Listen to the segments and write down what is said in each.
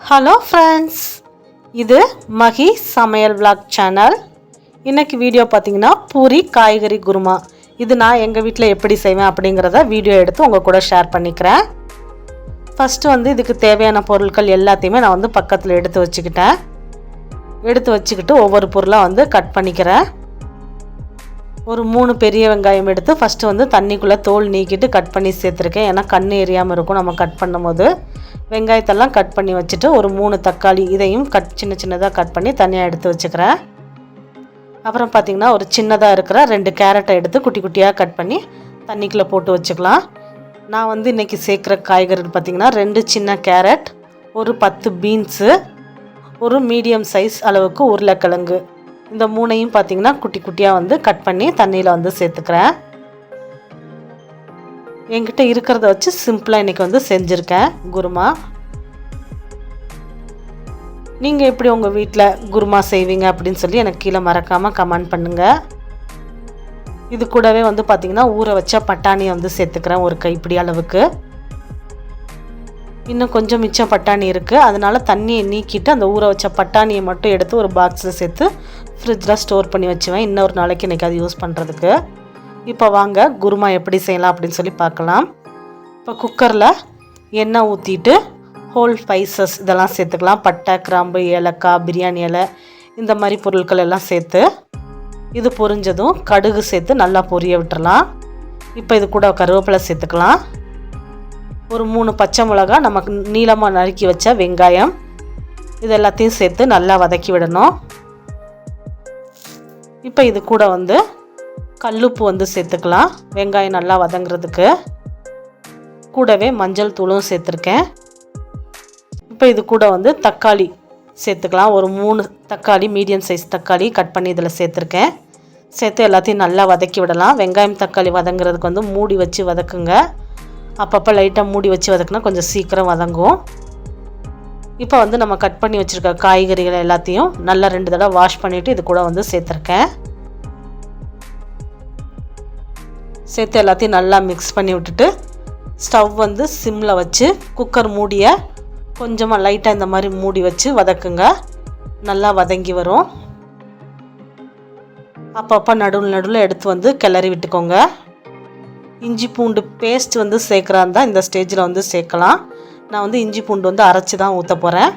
Hello friends இது மகி சமையல் vlog channel இன்றைக்கி வீடியோ பார்த்தீங்கன்னா பூரி காய்கறி குருமா. இது நான் எங்கள் வீட்டில் எப்படி செய்வேன் அப்படிங்கிறத வீடியோ எடுத்து உங்கள் கூட ஷேர் பண்ணிக்கிறேன். ஃபஸ்ட்டு வந்து இதுக்கு தேவையான பொருட்கள் எல்லாத்தையுமே நான் வந்து பக்கத்தில் எடுத்து வச்சுக்கிட்டேன். எடுத்து வச்சுக்கிட்டு ஒவ்வொரு பொருளாக வந்து கட் பண்ணிக்கிறேன். ஒரு மூணு பெரிய வெங்காயம் எடுத்து ஃபஸ்ட்டு வந்து தண்ணிக்குள்ளே தோல் நீக்கிட்டு கட் பண்ணி சேர்த்துருக்கேன். ஏன்னா கண் எரியாமல் இருக்கும். நம்ம கட் பண்ணும்போது வெங்காயத்தெல்லாம் கட் பண்ணி வச்சுட்டு ஒரு மூணு தக்காளி இதையும் கட் சின்ன சின்னதாக கட் பண்ணி தனியாக எடுத்து வச்சுக்கிறேன். அப்புறம் பார்த்திங்கன்னா ஒரு சின்னதாக இருக்கிற ரெண்டு கேரட்டை எடுத்து குட்டி குட்டியாக கட் பண்ணி தண்ணிக்குள்ளே போட்டு வச்சுக்கலாம். நான் வந்து இன்றைக்கி சேர்க்குற காய்கறி பார்த்திங்கன்னா ரெண்டு சின்ன கேரட் ஒரு பத்து பீன்ஸு ஒரு மீடியம் சைஸ் அளவுக்கு உருளைக்கிழங்கு. இந்த மூணையும் பார்த்தீங்கன்னா குட்டி குட்டியாக வந்து கட் பண்ணி தண்ணியில் வந்து சேர்த்துக்கிறேன். என்கிட்ட இருக்கிறத வச்சு சிம்பிளாக இன்றைக்கி வந்து செஞ்சுருக்கேன் குருமா. நீங்கள் எப்படி உங்கள் வீட்டில் குருமா செய்வீங்க அப்படின்னு சொல்லி எனக்கு கீழே மறக்காமல் கமெண்ட் பண்ணுங்கள் இது கூடவே வந்து பார்த்திங்கன்னா ஊற வச்ச பட்டாணியை வந்து சேர்த்துக்கிறேன் ஒரு கைப்பிடி அளவுக்கு. இன்னும் கொஞ்சம் மிச்சம் பட்டாணி இருக்குது அதனால் தண்ணியை நீக்கிட்டு அந்த ஊற வச்ச பட்டாணியை மட்டும் எடுத்து ஒரு பாக்ஸில் சேர்த்து ஃப்ரிட்ஜில் ஸ்டோர் பண்ணி வச்சுவேன். இன்னொரு நாளைக்கு இன்றைக்கி அது யூஸ் பண்ணுறதுக்கு இப்போ வாங்க குருமா எப்படி செய்யலாம் அப்படின்னு சொல்லி பார்க்கலாம். இப்போ குக்கரில் எண்ணெய் ஊற்றிட்டு ஹோல் ஸ்பைசஸ் இதெல்லாம் சேர்த்துக்கலாம். பட்டை கிராம்பு ஏலக்காய் பிரியாணி இலை இந்த மாதிரி பொருட்கள் எல்லாம் சேர்த்து இது பொரிஞ்சதும் கடுகு சேர்த்து நல்லா பொரிய விட்டுறலாம். இப்போ இது கூட கருவேப்பிலை சேர்த்துக்கலாம். ஒரு மூணு பச்சை மிளகா நமக்கு நீளமாக நறுக்கி வச்ச வெங்காயம். இது எல்லாத்தையும் சேர்த்து நல்லா வதக்கி விடணும். இப்போ இது கூட வந்து கல்லுப்பு வந்து சேர்த்துக்கலாம். வெங்காயம் நல்லா வதங்குறதுக்கு. கூடவே மஞ்சள் தூளும் சேர்த்துருக்கேன். இப்போ இது கூட வந்து தக்காளி சேர்த்துக்கலாம். ஒரு மூணு தக்காளி மீடியம் சைஸ் தக்காளி கட் பண்ணி இதில் சேர்த்துருக்கேன். சேர்த்து எல்லாத்தையும் நல்லா வதக்கி விடலாம். வெங்காயம் தக்காளி வதங்குறதுக்கு வந்து மூடி வச்சு வதக்குங்க. அப்பப்போ லைட்டாக மூடி வச்சு வதக்குனா கொஞ்சம் சீக்கிரம் வதங்கும். இப்போ வந்து நம்ம கட் பண்ணி வச்சுருக்க காய்கறிகள் எல்லாத்தையும் நல்லா ரெண்டு தடவை வாஷ் பண்ணிவிட்டு இது கூட வந்து சேர்த்துருக்கேன். சேர்த்து எல்லாத்தையும் நல்லா மிக்ஸ் பண்ணி விட்டுட்டு ஸ்டவ் வந்து சிம்மில் வச்சு குக்கர் மூடியை கொஞ்சமாக லைட்டாக இந்த மாதிரி மூடி வச்சு வதக்குங்க. நல்லா வதங்கி வரும். அப்பப்போ நடுவில் நடுவில் எடுத்து வந்து கிளறி விட்டுக்கோங்க. இஞ்சி பூண்டு பேஸ்ட் வந்து சேர்க்குறா இருந்தால் இந்த ஸ்டேஜில் வந்து சேர்க்கலாம். நான் வந்து இஞ்சி பூண்டு வந்து அரைச்சி தான் ஊற்ற போகிறேன்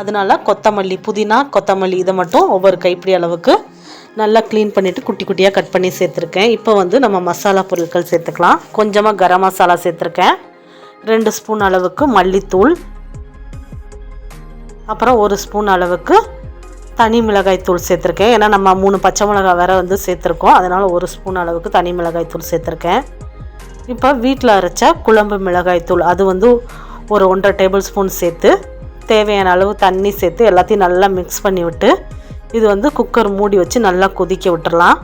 அதனால கொத்தமல்லி புதினா கொத்தமல்லி இதை மட்டும் ஒவ்வொரு கைப்பிடி அளவுக்கு நல்லா க்ளீன் பண்ணிவிட்டு குட்டி குட்டியாக கட் பண்ணி சேர்த்துருக்கேன். இப்போ வந்து நம்ம மசாலா பொருட்கள் சேர்த்துக்கலாம். கொஞ்சமாக கரம் மசாலா சேர்த்துருக்கேன். ரெண்டு ஸ்பூன் அளவுக்கு மல்லித்தூள். அப்புறம் ஒரு ஸ்பூன் அளவுக்கு தனி மிளகாய் தூள் சேர்த்துருக்கேன். ஏன்னா நம்ம மூணு பச்சை மிளகாய் வேறு வந்து சேர்த்துருக்கோம். அதனால் ஒரு ஸ்பூன் அளவுக்கு தனி மிளகாய் தூள் சேர்த்துருக்கேன். இப்போ வீட்டில் அரைச்ச குழம்பு மிளகாய் தூள். அது வந்து ஒரு ஒன்றரை டேபிள் ஸ்பூன் சேர்த்து தேவையான அளவு தண்ணி சேர்த்து எல்லாத்தையும் நல்லா மிக்ஸ் பண்ணி விட்டு இது வந்து குக்கர் மூடி வச்சு நல்லா கொதிக்க விட்டுறலாம்.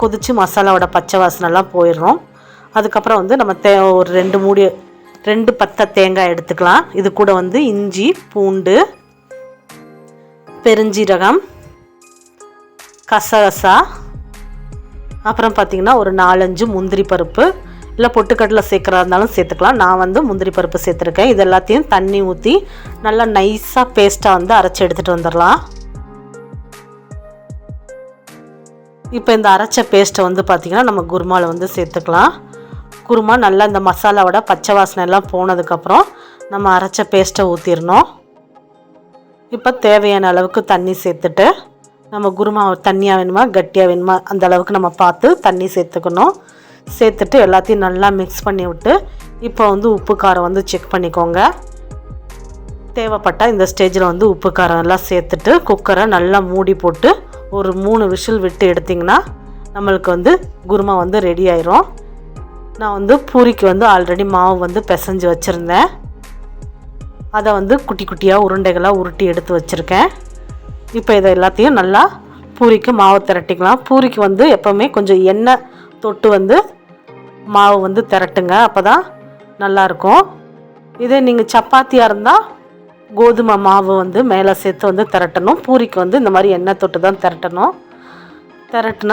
கொதித்து மசாலாவோட பச்சை வாசனைலாம் போயிடும் அதுக்கப்புறம் வந்து நம்ம தே ஒரு ரெண்டு மூடி ரெண்டு பத்தை தேங்காய் எடுத்துக்கலாம். இது கூட வந்து இஞ்சி பூண்டு பெருஞ்சீரகம் கசகசா அப்புறம் பார்த்திங்கன்னா ஒரு நாலஞ்சு முந்திரி பருப்பு இல்லை பொட்டுக்கடலை சேர்க்குறா இருந்தாலும் சேர்த்துக்கலாம். நான் வந்து முந்திரி பருப்பு சேர்த்துருக்கேன். இது எல்லாத்தையும் தண்ணி ஊற்றி நல்லா நைஸாக பேஸ்ட்டாக வந்து அரைச்சி எடுத்துகிட்டு வந்துடலாம். இப்போ இந்த அரைச்ச பேஸ்ட்டை வந்து பார்த்திங்கன்னா நம்ம குருமாவில் வந்து சேர்த்துக்கலாம். குருமா நல்லா இந்த மசாலாவோட பச்சை வாசனை எல்லாம் போனதுக்கப்புறம் நம்ம அரைச்ச பேஸ்ட்டை ஊற்றிடணும் இப்போ தேவையான அளவுக்கு தண்ணி சேர்த்துட்டு நம்ம குருமா தண்ணியாக வேணுமா கட்டியாக வேணுமா அந்த அளவுக்கு நம்ம பார்த்து தண்ணி சேர்த்துக்கணும். சேர்த்துட்டு எல்லாத்தையும் நல்லா மிக்ஸ் பண்ணி விட்டு இப்போ வந்து உப்பு காரம் வந்து செக் பண்ணிக்கோங்க. தேவைப்பட்டால் இந்த ஸ்டேஜில் வந்து உப்பு காரம் எல்லாம் சேர்த்துட்டு குக்கரை நல்லா மூடி போட்டு ஒரு மூணு விஷில் விட்டு எடுத்திங்கன்னா நம்மளுக்கு வந்து குருமா வந்து ரெடி ஆயிரும். நான் வந்து பூரிக்கு வந்து ஆல்ரெடி மாவு வந்து பிசைஞ்சு வச்சுருந்தேன். அதை வந்து குட்டி குட்டியாக உருண்டைகளாக உருட்டி எடுத்து வச்சுருக்கேன். இப்போ இதை எல்லாத்தையும் நல்லா பூரிக்கு மாவு திரட்டிக்கலாம். பூரிக்கு வந்து எப்போவுமே கொஞ்சம் எண்ணெய் தொட்டு வந்து மாவு வந்து திரட்டுங்க அப்போ தான் நல்லாயிருக்கும். இதே நீங்கள் சப்பாத்தியாக இருந்தால் கோதுமை மாவு வந்து மேலே சேர்த்து வந்து திரட்டணும். பூரிக்கு வந்து இந்த மாதிரி எண்ணெய் தொட்டு தான் திரட்டணும். திரட்டின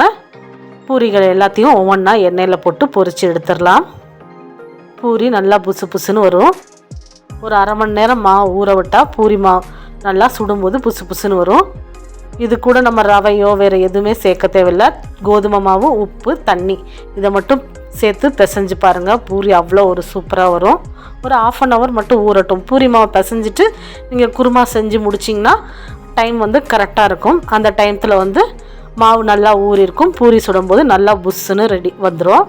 பூரிகள் எல்லாத்தையும் ஒவ்வொன்றா எண்ணெயில் போட்டு பொரித்து எடுத்துடலாம். பூரி நல்லா புசு புசுன்னு வரும். ஒரு அரை மணி நேரம் மாவு ஊற விட்டால் பூரி மாவு நல்லா சுடும்போது புசு புசுன்னு வரும். இது கூட நம்ம ரவையோ வேறு எதுவுமே சேர்க்க தேவையில்லை. கோதுமை மாவு உப்பு தண்ணி. இதை மட்டும் சேர்த்து பிசைஞ்சு பாருங்கள் பூரி அவ்வளோ ஒரு சூப்பராக வரும். ஒரு ஆஃப் அன் ஹவர் மட்டும் ஊறட்டும். பூரி மாவை பிசைஞ்சிட்டு நீங்கள் குருமா செஞ்சு முடிச்சிங்கன்னா டைம் வந்து கரெக்டாக இருக்கும். அந்த டைமத்தில் வந்து மாவு நல்லா ஊறியிருக்கும் பூரி சுடும்போது நல்லா புஷ்ஷுன்னு ரெடி வந்துடும்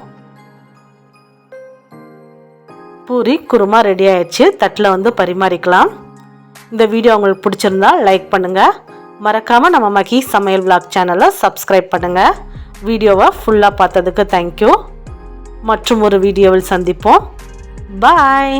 பூரி குருமா ரெடி ஆயிடுச்சு. தட்டில் வந்து பரிமாறிக்கலாம். இந்த வீடியோ உங்களுக்கு பிடிச்சிருந்தா லைக் பண்ணுங்கள் மறக்காமல் நம்ம மகி சமையல் விளாக் சேனலை சப்ஸ்கிரைப் பண்ணுங்கள் வீடியோவை ஃபுல்லாக பார்த்ததுக்கு தேங்க்யூ மற்றும் ஒரு வீடியோவில் சந்திப்போம். பாய்